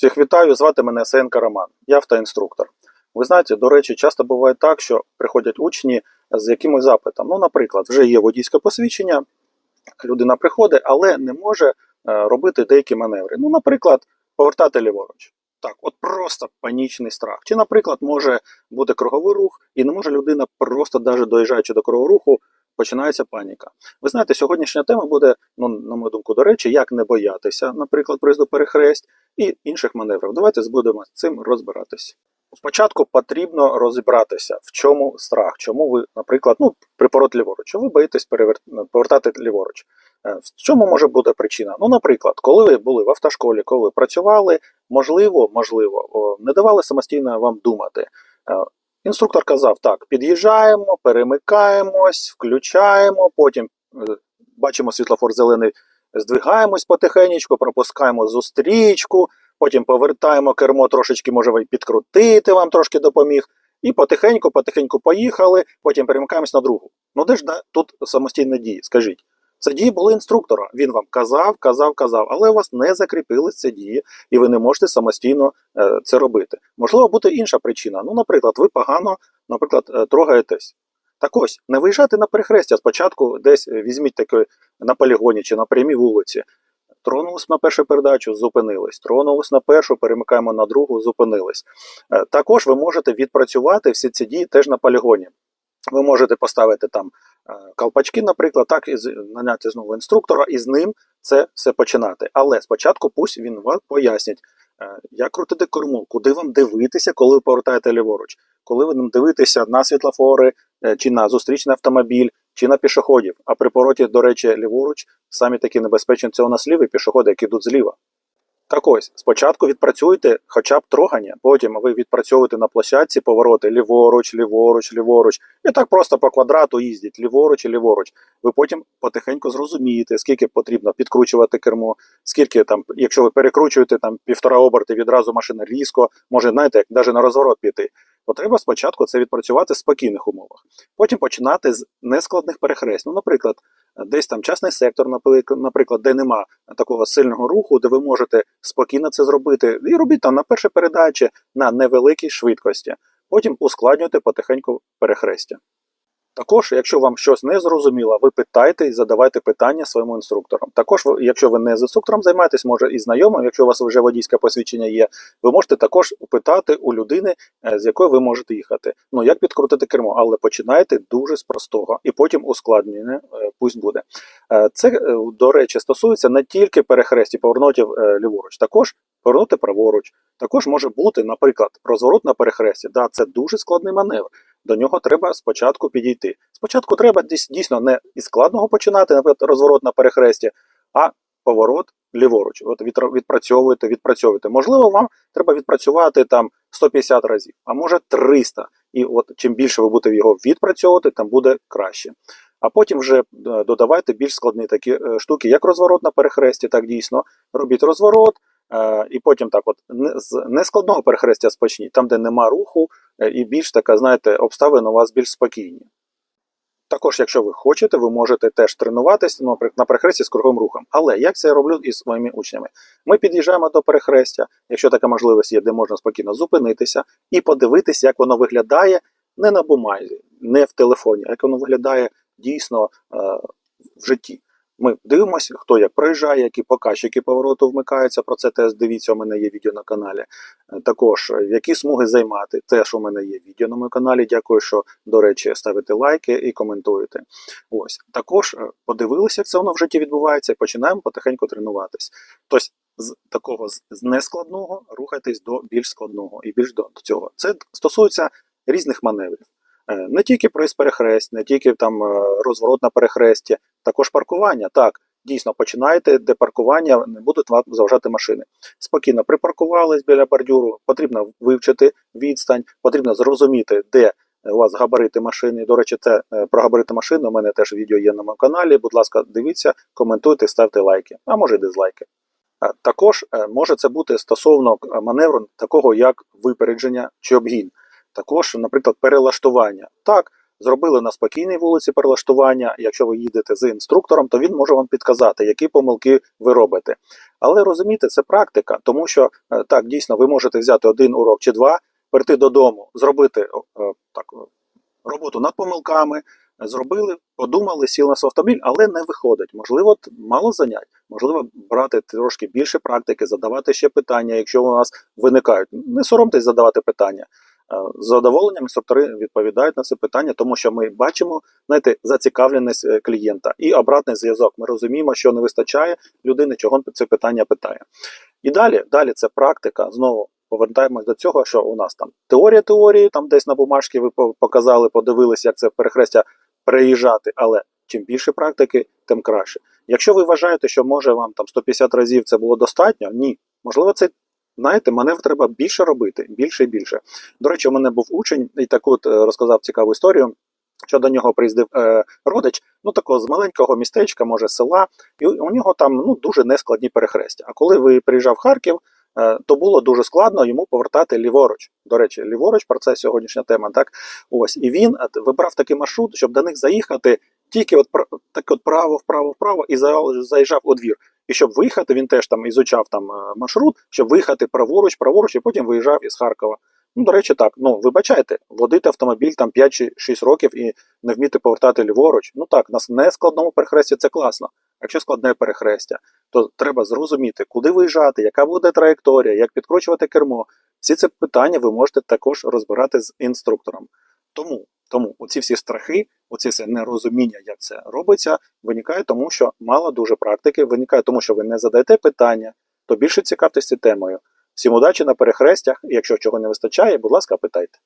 Всіх вітаю, звати мене Сенка Роман, я автоінструктор. Ви знаєте, до речі, часто буває так, що приходять учні з якимось запитом. Ну, наприклад, вже є водійське посвідчення, людина приходить, але не може е, робити деякі маневри. Ну, наприклад, повертати ліворуч. Так, от просто панічний страх. Чи, наприклад, може бути круговий рух, і не може людина просто, навіть доїжджаючи до кругового руху, починається паніка. Ви знаєте, сьогоднішня тема буде, ну, на мою думку, до речі, як не боятися, наприклад, приїзду перехресть і інших маневрів. Давайте будемо з цим розбиратись. Спочатку потрібно розібратися, в чому страх, чому ви, наприклад, ну, припорот ліворуч, що ви боїтесь перевер... повертати ліворуч. Е, В чому може бути причина? Ну, наприклад, коли ви були в автошколі, коли працювали, можливо, можливо, не давали самостійно вам думати. Інструктор казав: так, під'їжджаємо, перемикаємось, включаємо, потім е, бачимо світлофор зелений, здвигаємось потихеньку, пропускаємо зустрічку, потім повертаємо кермо, трошечки може підкрутити, вам трошки допоміг. І потихеньку, потихеньку поїхали, потім перемикаємось на другу. Ну де ж да, тут самостійні дії? Скажіть. Це дії були інструктора. Він вам казав, казав, казав, але у вас не закріпились ці дії, і ви не можете самостійно е, це робити. Можливо, бути інша причина. Ну, наприклад, ви погано, наприклад, е, трогаєтесь. Так ось, не виїжджати на перехрестя. Спочатку десь е, візьміть таке на полігоні чи на прямій вулиці. Тронулись на першу передачу, зупинились. Тронулись на першу, перемикаємо на другу, зупинились. Також ви можете відпрацювати всі ці дії теж на полігоні. Ви можете поставити там колпачки, наприклад, так і наняти знову інструктора, і з ним це все починати. Але спочатку пусть він вам пояснить, е, як крутити корму, куди вам дивитися, коли ви повертаєте ліворуч, коли ви дивитеся на світлофори, е, чи на зустрічний автомобіль, чи на пішоходів. А при повороті, до речі, ліворуч самі такі небезпечні це у нас ліві пішоходи, які йдуть зліва. Так ось, спочатку відпрацюйте хоча б трогання, потім ви відпрацьовуєте на площадці повороти ліворуч, ліворуч, ліворуч. І так просто по квадрату їздіть ліворуч ліворуч. Ви потім потихеньку зрозумієте, скільки потрібно підкручувати кермо, скільки там, якщо ви перекручуєте там півтора оберти, відразу машина різко, може, знаєте, як навіть на розворот піти. То треба спочатку це відпрацювати в спокійних умовах. Потім починати з нескладних перехрест. Ну, наприклад, десь там частний сектор, наприклад, де нема такого сильного руху, де ви можете спокійно це зробити. І робіть там на першій передачі на невеликій швидкості. Потім ускладнюйте потихеньку перехрестя. Також, якщо вам щось не зрозуміло, ви питайте і задавайте питання своєму інструктору. Також, якщо ви не з інструктором займаєтесь, може і знайомим, якщо у вас вже водійське посвідчення є, ви можете також питати у людини, е, з якою ви можете їхати. Ну як підкрутити кермо, але починайте дуже з простого, і потім ускладнення пусть буде. Е, Це, е, до речі, стосується не тільки перехресті поворотів е, ліворуч, також повернути праворуч. Також може бути, наприклад, розворот на перехресті. Да, це дуже складний маневр. До нього треба спочатку підійти. Спочатку треба дійсно не із складного починати, наприклад, розворот на перехресті, а поворот ліворуч. От відпрацьовуєте, відпрацьовуєте. Можливо, вам треба відпрацювати там 150 разів, а може 300. І от чим більше ви будете його відпрацьовувати, тим буде краще. А потім вже е, додавайте більш складні такі е, штуки, як розворот на перехресті, так дійсно. Робіть розворот, і потім так, от з нескладного перехрестя спочніть, там, де нема руху, е, і більш така, знаєте, обставини у вас більш спокійні. Також, якщо ви хочете, ви можете теж тренуватися ну, наприклад, на перехресті з круговим рухом. Але як це я роблю із своїми учнями? Ми під'їжджаємо до перехрестя, якщо така можливість є, де можна спокійно зупинитися і подивитися, як воно виглядає не на бумазі, не в телефоні, а як воно виглядає дійсно е, в житті. Ми дивимося, хто як проїжджає, які показчики повороту вмикаються. Про це теж дивіться, у мене є відео на каналі. Е, Також е, які смуги займати. Теж у мене є відео на моєму каналі. Дякую, що, до речі, ставите лайки і коментуєте. Ось також е, подивилися, як це воно в житті відбувається, і починаємо потихеньку тренуватись. Тобто з такого з нескладного рухайтесь до більш складного і більш до цього. Це стосується різних маневрів. Е, Не тільки проїзд перехрест, не тільки там е, розворот на перехресті, також паркування. Так, дійсно починайте, де паркування не будуть вам заважати машини. Спокійно припаркувались біля бордюру, потрібно вивчити відстань, потрібно зрозуміти, де у вас габарити машини. До речі, це е, про габарити машини. У мене теж відео є на моєму каналі. Будь ласка, дивіться, коментуйте, ставте лайки, а може і дизлайки. Е, Також е, може це бути стосовно е, маневру такого, як випередження чи обгін. Також, наприклад, перелаштування. Так, зробили на спокійній вулиці перелаштування. Якщо ви їдете з інструктором, то він може вам підказати, які помилки ви робите. Але розумієте, це практика, тому що е, так дійсно ви можете взяти один урок чи два, прийти додому, зробити е, так роботу над помилками. Зробили, подумали, сіли на автомобіль, але не виходить. Можливо, мало занять, можливо, брати трошки більше практики, задавати ще питання, якщо у нас виникають. Не соромтесь задавати питання. Е, З задоволенням інструктори відповідають на це питання, тому що ми бачимо знаєте, зацікавленість е, клієнта і обратний зв'язок. Ми розуміємо, що не вистачає людини, чого це питання питає. І далі, далі це практика. Знову повертаємось до цього, що у нас там теорія теорії, там десь на бумажці ви показали, подивилися, як це перехрестя переїжджати, але чим більше практики, тим краще. Якщо ви вважаєте, що може вам там 150 разів це було достатньо, ні. Можливо, це знаєте, маневр треба більше робити, більше і більше. До речі, у мене був учень і таку от, е, розказав цікаву історію. Що до нього приїздив е, родич, ну такого з маленького містечка, може села, і у нього там ну дуже нескладні перехрестя. А коли ви приїжджав в Харків, е, то було дуже складно йому повертати ліворуч. До речі, ліворуч про це сьогоднішня тема. Так ось і він е, вибрав такий маршрут, щоб до них заїхати тільки от так от право, вправо, вправо і за- заїжджав у двір. І щоб виїхати, він теж там ізучав там е, маршрут, щоб виїхати праворуч, праворуч, і потім виїжджав із Харкова. Ну, до речі, так. Ну, вибачайте, водити автомобіль там 5 чи 6 років і не вміти повертати ліворуч. Ну так, на нескладному перехресті це класно. Якщо складне перехрестя, то треба зрозуміти, куди виїжджати, яка буде траєкторія, як підкручувати кермо. Всі ці питання ви можете також розбирати з інструктором. Тому, тому оці всі страхи, оці все нерозуміння, як це робиться, виникає тому, що мало дуже практики, виникає тому, що ви не задаєте питання, то більше цікавтеся темою. Всім удачі на перехрестях. Якщо чого не вистачає, будь ласка, питайте.